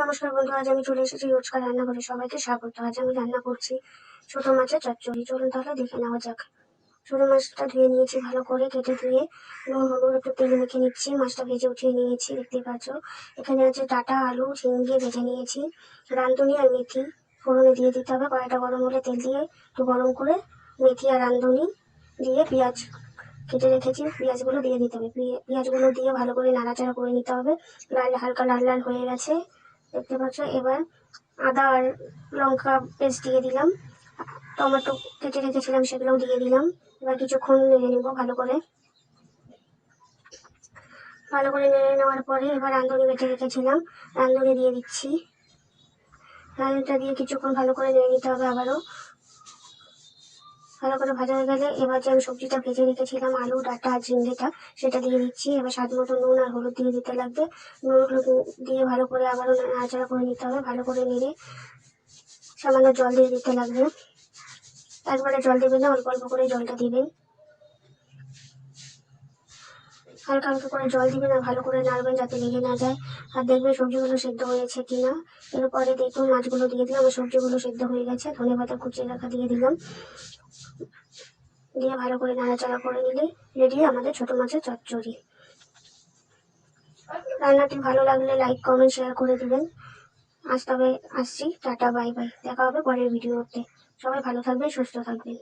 নমস্কার বন্ধু আজ আমি চলে এসেছি রোজকার রান্নাঘরে। সবাইকে স্বাগত। আজ আমি রান্না করছি ছোট মাছের চচ্চড়ি। চলুন তাহলে দেখে নেওয়া যাক। ছোট মাছটা ধুয়ে নিয়েছি ভালো করে, কেটে ধুয়ে নুন, হলুদ, একটু তেল মেখে নিচ্ছি। মাছটা ভেজে উঠিয়ে নিয়েছি, দেখতে পাচ্ছ? এখানে আছে ডাটা, আলু, ঝিঙ্গে ভেজে নিয়েছি। রাঁধুনি আর মেথি ফোড়নে দিয়ে দিতে হবে। কড়াইটা গরম হলে তেল দিয়ে একটু গরম করে মেথি আর রাঁধুনি দিয়ে পেঁয়াজ কেটে রেখেছি। পেঁয়াজগুলো দিয়ে দিতে হবে। পেঁয়া- পেঁয়াজগুলো দিয়ে ভালো করে নাড়াচাড়া করে নিতে হবে। লাল, হালকা লাল লাল হয়ে গেছে। দেখতে পাচ্ছ? এবার আদা আর লঙ্কা পেস্ট দিয়ে দিলাম। টমেটো কেটে রেখেছিলাম, সেগুলোও দিয়ে দিলাম। এবার কিছুক্ষণ নেড়ে নেব ভালো করে। ভালো করে নেড়ে নেওয়ার পরে এবার রাঁধুনি বেটে রেখেছিলাম। রাঁধুনি দিয়ে দিচ্ছি। রাঁধুনিটা দিয়ে কিছুক্ষণ ভালো করে নেড়ে নিতে হবে আবারও। ভালো করে ভাজা হয়ে গেলে এবার যে আমি সবজিটা ভেজে রেখেছিলাম, আলু, ডাটা আর ঝিঙ্গেটা, সেটা দিয়ে দিচ্ছি। এবার স্বাদ মতো নুন আর হলুদ দিয়ে দিতে লাগবে। নুন, হলুদ দিয়ে ভালো করে আবারও নাড়াচাড়া করে নিতে হবে, ভালো করে নেড়ে সামান্য জল দিয়ে দিতে লাগবে। একবারে জল দেবেন না, অল্প অল্প করে জলটা দিবেন। হালকা হালকা করে জল দিবেন আর ভালো করে নাড়বেন যাতে লেগে না যায়। আর দেখবেন সবজিগুলো সেদ্ধ হয়েছে কিনা। এরপরে দেখুন মাছগুলো দিয়ে দিলাম আর সবজিগুলো সেদ্ধ হয়ে গেছে। ধনে পাতা কুচিয়ে রাখা দিয়ে দিলাম। দিয়ে ভালো করে নাড়াচাড়া করে নিলে রেডি আমাদের ছোট মাছের চচ্চড়ি। রান্নাটি ভালো লাগলে লাইক কমেন্ট শেয়ার করে দিবেন। আজ তবে আসছি, টাটা বাই বাই দেখা হবে পরের ভিডিওতে। সবাই ভালো থাকবেন, সুস্থ থাকবেন।